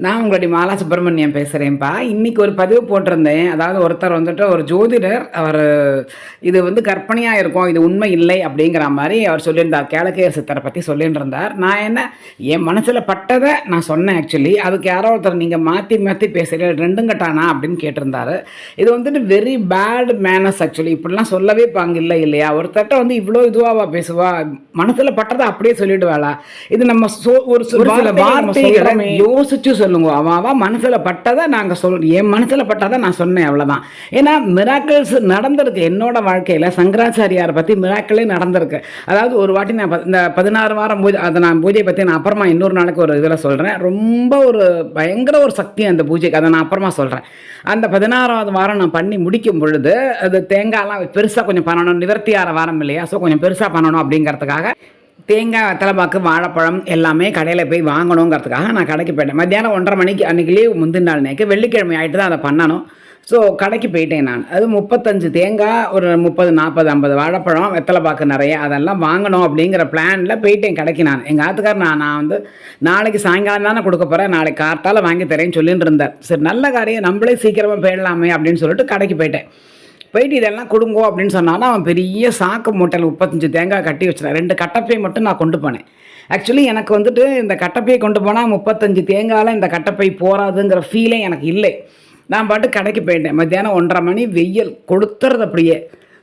நான் உங்களுடைய மாலா சுப்பிரமணியம் பேசுகிறேன்ப்பா இன்றைக்கி ஒரு பதிவு போட்டிருந்தேன். அதாவது ஒருத்தர் வந்துட்டு ஒரு ஜோதிடர் அவர் இது வந்து கற்பனையாக இருக்கும் இது உண்மை இல்லை அப்படிங்கிற மாதிரி அவர் சொல்லியிருந்தார். கேளக்கையர் சித்தரை பற்றி சொல்லிட்டு இருந்தார் நான் என்ன என் மனசில் பட்டதை நான் சொன்னேன் ஆக்சுவலி அதுக்கு யாரோ ஒருத்தர் நீங்கள் மாற்றி மாற்றி பேசுகிற ரெண்டும் கட்டானா? அப்படின்னு கேட்டிருந்தாரு. இது வந்துட்டு வெரி பேட் மேனஸ் ஆக்சுவலி இப்படிலாம் சொல்லவே பாங்க இல்லை இல்லையா? ஒருத்தர்ட்ட வந்து இவ்வளோ இதுவாவா பேசுவா? மனசில் பட்டதை அப்படியே சொல்லிடுவாளா? இது நம்ம சொ- ஒரு சில வார்த்தைகளை. யோசிச்சு சொல்லுங்க. அவன் அவன் மனசுல பட்டதை நாங்க சொல் என் மனசில் பட்டதை நான் சொன்னேன் அவ்வளவுதான். ஏன்னா மிராக்கிள்ஸ் நடந்திருக்கு என்னோட வாழ்க்கையில். சங்கராச்சாரியாரை பற்றி மிராக்கிளே நடந்திருக்கு. அதாவது ஒரு வாட்டி நான் ப- இந்த பதினாறு வாரம் பூஜை அதை நான் பூஜையை பற்றி நான் அப்புறமா இன்னொரு நாளைக்கு ஒரு இதில் சொல்றேன். ரொம்ப ஒரு பயங்கர ஒரு சக்தி அந்த பூஜைக்கு. அதை நான் அப்புறமா சொல்கிறேன் அந்த பதினாறாவது வாரம் நான் பண்ணி முடிக்கும் பொழுது அது தேங்காய்லாம் பெருசாக கொஞ்சம் பண்ணணும். நிவர்த்தி ஆகிற வாரம் இல்லையா? ஸோ கொஞ்சம் பெருசாக பண்ணணும் அப்படிங்கிறதுக்காக தேங்காய் வெத்தலைப்பாக்கு வாழைப்பழம் எல்லாமே கடையில் போய் வாங்கணுங்கிறதுக்காக நான் கடைக்கு போயிட்டேன். மத்தியானம் ஒன்றரை மணிக்கு அன்றைக்கி லீவ் முந்தின நாள் நேக்கு வெள்ளிக்கிழமை ஆகிட்டு தான் அதை பண்ணணும். ஸோ கடைக்கு போயிட்டேன் நான். அது முப்பத்தஞ்சு தேங்காய் ஒரு முப்பது நாற்பது ஐம்பது வாழைப்பழம் வெத்தலைப்பாக்கு நிறைய அதெல்லாம் வாங்கணும் அப்படிங்கிற பிளானில் போயிட்டேன் கடைக்கு நான். எங்கள் ஆத்துக்கார் நான் நான் வந்து நாளைக்கு சாயங்காலம் தானே கொடுக்க போகிறேன் நாளைக்கு காற்றால் வாங்கி தரேன்னு சொல்லிட்டு இருந்தேன் சரி நல்ல காரியம் நம்மளே சீக்கிரமாக போயிடலாமே அப்படின்னு சொல்லிட்டு கடைக்கு போயிட்டேன். போயிட்டு இதெல்லாம் கொடுங்கோ அப்படின்னு சொன்னாலும் அவன் பெரிய சாக்கு மூட்டையில் முப்பத்தஞ்சு தேங்காய் கட்டி வச்சிருக்கான். ரெண்டு கட்டப்பை மட்டும் நான் கொண்டு போனேன். ஆக்சுவலி எனக்கு வந்துட்டு இந்த கட்டப்பையை கொண்டு போனால் முப்பத்தஞ்சு தேங்காயில் இந்த கட்டப்பை போகாதுங்கிற ஃபீலே எனக்கு இல்லை. நான் பாட்டு கடைக்கு போயிட்டேன். மத்தியானம் ஒன்றரை மணி வெயில் கொடுத்துறது அப்படியே.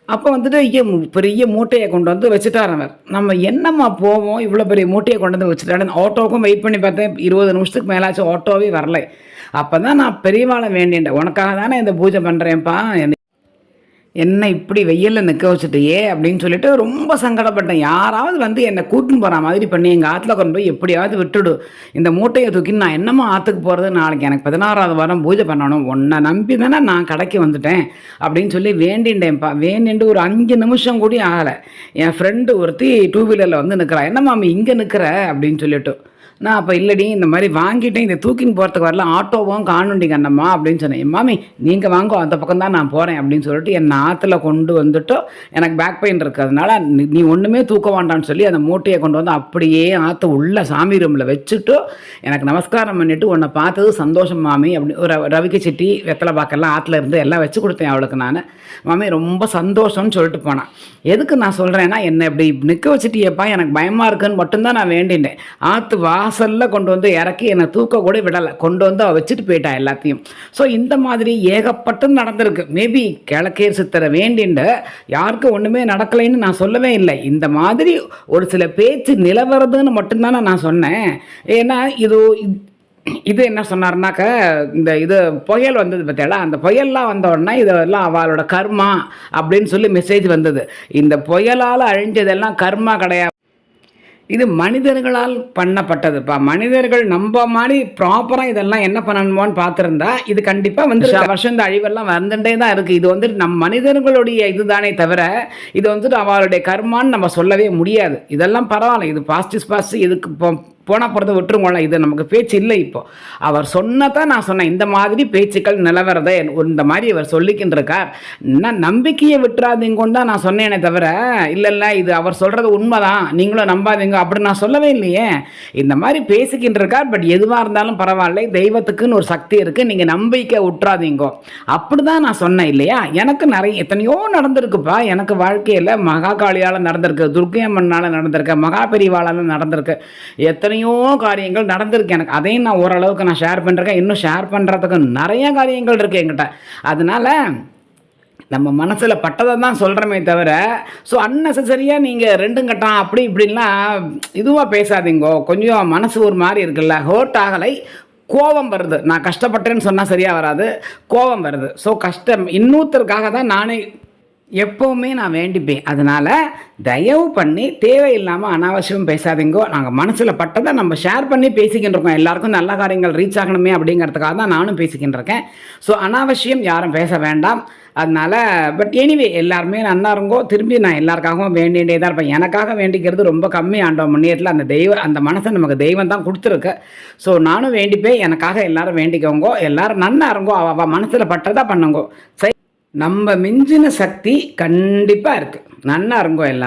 அப்போ வந்துட்டு ஐயோ பெரிய மூட்டையை கொண்டு வந்து வச்சுட்டார் அவர். நம்ம என்னம்மா போவோம் இவ்வளோ பெரிய மூட்டையை கொண்டு வந்து வச்சுட்டாரு ஆட்டோவுக்கும் வெயிட் பண்ணி பார்த்தேன். இருபது நிமிஷத்துக்கு மேலாச்சும் ஆட்டோவே வரல. அப்போ தான் நான் பெரியவாளை வேண்டியேன் உனக்காக தானே இந்த பூஜை பண்ணுறேன்ப்பா என்ன இப்படி வெயிலில் நிற்க வச்சுட்டியே அப்படின்னு சொல்லிட்டு ரொம்ப சங்கடப்பட்டேன். யாராவது வந்து என்னை கூட்டின்னு போகிற மாதிரி பண்ணி எங்கள் ஆற்றுல கொண்டு போய் எப்படியாவது விட்டுடு. இந்த மூட்டையை தூக்கி நான் என்னம்மா ஆற்றுக்கு போகிறது நாளைக்கு. எனக்கு பதினாறாவது வாரம் பூஜை பண்ணணும். உன்னை நம்பி தானே நான் கடைக்கு வந்துட்டேன் அப்படின்னு சொல்லி வேண்டிண்டேன்ப்பா. வேண்டிண்டு ஒரு அஞ்சு நிமிஷம் கூட ஆகலை. என் ஃப்ரெண்டு ஒருத்தி டூ வீலரில் வந்து நிற்கிறா என்ன மாமி இங்கே நிற்கிற அப்படின்னு சொல்லிட்டு. நான் அப்போ இல்லடி இந்த மாதிரி வாங்கிட்டேன் இதை தூக்கின்னு போகிறதுக்கு வரல ஆட்டோவும் காணுண்டிங்க அண்ணம்மா அப்படின்னு சொன்னேன். மாமி நீங்கள் வாங்கோ அந்த பக்கம் தான் நான் போகிறேன் அப்படின்னு சொல்லிட்டு என்னை ஆற்றுல கொண்டு வந்துட்டு எனக்கு பேக் பெயின் இருக்கிறதுனால நீ- ஒன்றுமே தூக்க வேண்டாம்னு சொல்லி அந்த மூட்டையை கொண்டு வந்து அப்படியே ஆற்று உள்ள சாமி ரூமில் வச்சுட்டு எனக்கு நமஸ்காரம் பண்ணிவிட்டு உன்னை பார்த்தது சந்தோஷம் மாமி அப்படி ஒரு ரவிக்கு சிட்டி வெத்தலை பாக்கெல்லாம் ஆற்றுல இருந்து எல்லாம் வச்சு கொடுத்தேன் அவளுக்கு நான். மாமி ரொம்ப சந்தோஷம்னு சொல்லிட்டு போனான் எதுக்கு நான் சொல்கிறேன்னா என்னை இப்படி நிற்க வச்சுட்டியப்பா எனக்கு பயமாக இருக்குன்னு மட்டும்தான் நான் வேண்டினேன். ஆற்று வாசலில் கொண்டு வந்து இறக்கி என்னை தூக்க கூட விடலை. கொண்டு வந்து அவள் வச்சுட்டு போயிட்டா எல்லாத்தையும். ஸோ இந்த மாதிரி ஏகப்பட்டது நடந்திருக்கு. மேபி கிழக்கேர் சித்தரை வேண்டின்னு யாருக்கும் ஒன்றுமே நடக்கலைன்னு நான் சொல்லவே இல்லை. இந்த மாதிரி ஒரு சில பேச்சு நிலவரதுன்னு மட்டும்தானே நான் சொன்னேன். ஏன்னா இது இது என்ன சொன்னார்னாக்க இந்த இது புயல் வந்தது பார்த்தீங்களா அந்த புயல்லாம் வந்த உடனே இதெல்லாம் அவளோட கர்மா அப்படின்னு சொல்லி மெசேஜ் வந்தது. இந்த புயலால் அழிஞ்சதெல்லாம் கர்மா கிடையாது. இது மனிதர்களால் பண்ணப்பட்டதுப்பா. மனிதர்கள் நம்ம மாதிரி ப்ராப்பராக இதெல்லாம் என்ன பண்ணணுமோன்னு பார்த்துருந்தா இது கண்டிப்பாக வந்து வருஷம் இந்த அழிவெல்லாம் வந்துட்டே தான் இருக்குது இது வந்துட்டு நம் மனிதர்களுடைய இதுதானே தவிர இது வந்துட்டு அவளுடைய கர்மான்னு நம்ம சொல்லவே முடியாது. இதெல்லாம் பரவாயில்ல. இது பாஸ்டிஸ் பாஸ்ட் இதுக்கு இப்போ போனால் போகிறத விட்டுருங்களேன் இது நமக்கு பேச்சு இல்லை இப்போ. அவர் சொன்னதான் நான் சொன்னேன் இந்த மாதிரி பேச்சுக்கள் நிலவரத இந்த மாதிரி அவர் சொல்லிக்கின்றிருக்கார். நான் நம்பிக்கையை விட்டுறாதீங்கன்னு தான் நான் சொன்னேனே தவிர இல்லை இல்லை இது அவர் சொல்கிறது உண்மைதான் நீங்களும் நம்பாதீங்க அப்படி நான் சொல்லவே இல்லையே. இந்த மாதிரி பேசிக்கின்றிருக்கார் பட் எதுவாக இருந்தாலும் பரவாயில்ல தெய்வத்துக்குன்னு ஒரு சக்தி இருக்குது நீங்கள் நம்பிக்கை விட்டுறாதீங்கோ அப்படி தான் நான் சொன்னேன் இல்லையா? எனக்கு நிறைய எத்தனையோ நடந்திருக்குப்பா எனக்கு வாழ்க்கையில் மகா காளியால் நடந்திருக்கு துர்க்கையம்மனால் நடந்திருக்கு மகா பெரிவாளால் நடந்திருக்கு எத்தனையோ காரியங்கள் நடந்திருக்கு எனக்கு. அதையும் நான் ஓரளவுக்கு நான் ஷேர் பண்ணிருக்கேன். இன்னும் ஷேர் பண்ணுறதுக்கு நிறைய காரியங்கள் இருக்குது என்கிட்ட. அதனால் நம்ம மனசில் பட்டதை தான் சொல்கிறோமே தவிர ஸோ அன்னெசரியாக நீங்கள் ரெண்டும் கட்டம் அப்படி இப்படின்லாம் இதுவாக பேசாதீங்கோ. கொஞ்சம் மனசு ஒரு மாதிரி இருக்குல்ல. ஹோட் ஆகலை. கோபம் வருது. நான் கஷ்டப்பட்டேன்னு சொன்னால் சரியாக வராது. கோபம் வருது. ஸோ கஷ்டம் இன்னொருத்தருக்காக தான் நானே எப்போவுமே நான் வேண்டிப்பேன். அதனால் தயவு பண்ணி தேவையில்லாமல் அனாவசியம் பேசாதீங்கோ. நாங்கள் மனசில் பட்டதை நம்ம ஷேர் பண்ணி பேசிக்கிட்டு இருக்கோம். எல்லாருக்கும் நல்ல காரியங்கள் ரீச் ஆகணுமே அப்படிங்கிறதுக்காக தான் நானும் பேசிக்கிட்டு இருக்கேன். ஸோ அனாவசியம் யாரும் பேச வேண்டாம். அதனால் பட் எனிவே எல்லாருமே நல்லா இருங்கோ. திரும்பி நான் எல்லாருக்காகவும் வேண்டிகிட்டே தான் இருப்பேன். எனக்காக வேண்டிக்கிறது ரொம்ப கம்மி ஆண்டோம் முன்னேறத்தில் அந்த தெய்வ அந்த மனசை நமக்கு தெய்வம் தான் கொடுத்துருக்கு. ஸோ நானும் வேண்டிப்பேன். எனக்காக எல்லாரும் வேண்டிக்கோங்கோ. எல்லாரும் நல்லா இருங்கோ. அவள் மனசில் பட்டதாக பண்ணுங்கோ. சரி. நம்ம மிஞ்சின சக்தி கண்டிப்பாக இருக்குது நன்னா இருங்கோ எல்லாம்